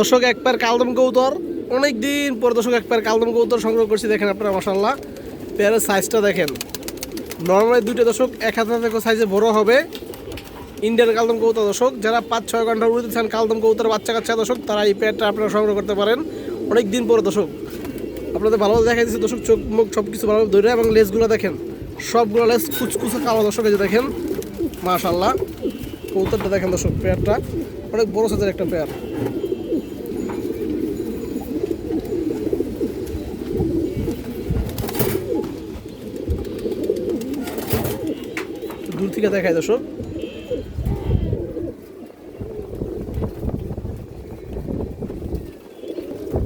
দর্শক এক কালদম কৌতর। অনেক দিন পর দর্শক এক কালদম কৌতর সংগ্রহ করছি, দেখেন আপনারা মাসাল্লাহ পেয়ারের সাইজটা দেখেন। নর্মালি দুইটা দর্শক এক হাজার থেকে সাইজে বড় হবে। ইন্ডিয়ান কালদম কৌতর দর্শক, যারা পাঁচ, ছয় ঘণ্টা উড়তে চান কালদম কৌতর বাচ্চা কাচ্চা দর্শক, তারা এই পেয়ারটা আপনারা সংগ্রহ করতে পারেন। অনেক দিন পরে দর্শক। আপনাদের ভালোভাবে দেখা দিচ্ছে দর্শক, চোখ, মুখ সব কিছু ভালোভাবে ধরে এবং লেসগুলো দেখেন। সবগুলো লেস কুচকুচে কালো দর্শক, এই দেখেন। মাশাল্লাহ কৌতরটা দেখেন দর্শক, পেয়ারটা। অনেক বড় সাইজের একটা পেয়ার। দূর থেকে দেখায় দর্শক।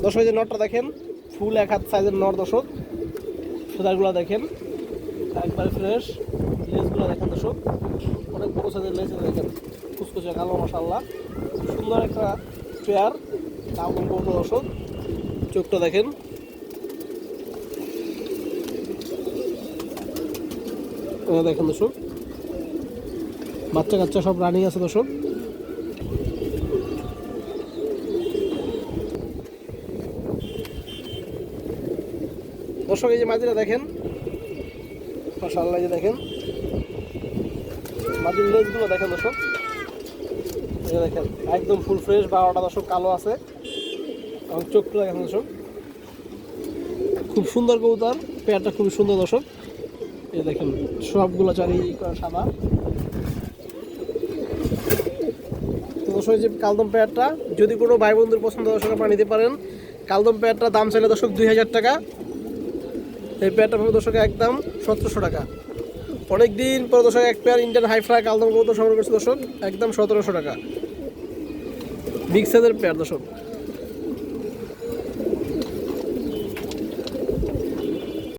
দর্শক যে নটটা দেখেন, ফুল এক হাত সাইজের নট দর্শক। ফেদারগুলো দেখেন, একবারে ফ্রেশ লেসগুলো দেখেন, দর্শক। অনেক বড় সাইজের লেস দেখেন। কুচকুচে কালো মশাল্লা সুন্দর একটা পেয়ার দাম করব দর্শক। চোখটা দেখেন। দেখেন, দর্শক। বাচ্চা কাচ্চা সব রানিং আছে দর্শক। দর্শক, এই যে মাঝিরা দেখেন এই যে দেখেন। মাঝির লেজগুলো দেখেন দর্শক। দেখেন, একদম ফুল ফ্রেশ বারোটা দর্শক কালো আছে। এবং চোখটা দেখেন দর্শক। খুব সুন্দর কবুতর, পেয়ারটা খুবই সুন্দর দর্শক। এই দেখেন, সবগুলো চারি করা সাদা। দর্শক যে কালদম পেয়ারটা, যদি কোনো ভাই বন্ধুর পছন্দ দর্শক আপনারা নিতে পারেন। কালদম পেয়ারটা দাম চাইলে দর্শক দুই হাজার টাকা। এই পেয়ারটা পাবে দর্শক একদম সতেরোশো টাকা। অনেক দিন পর দর্শক এক পেয়ার ইন্ডিয়ান হাই ফ্রাই কালদম কবুতর সংগ্রহ করছে দর্শক, একদম সতেরোশো টাকা। বিগ সাইজের পেয়ার দর্শক।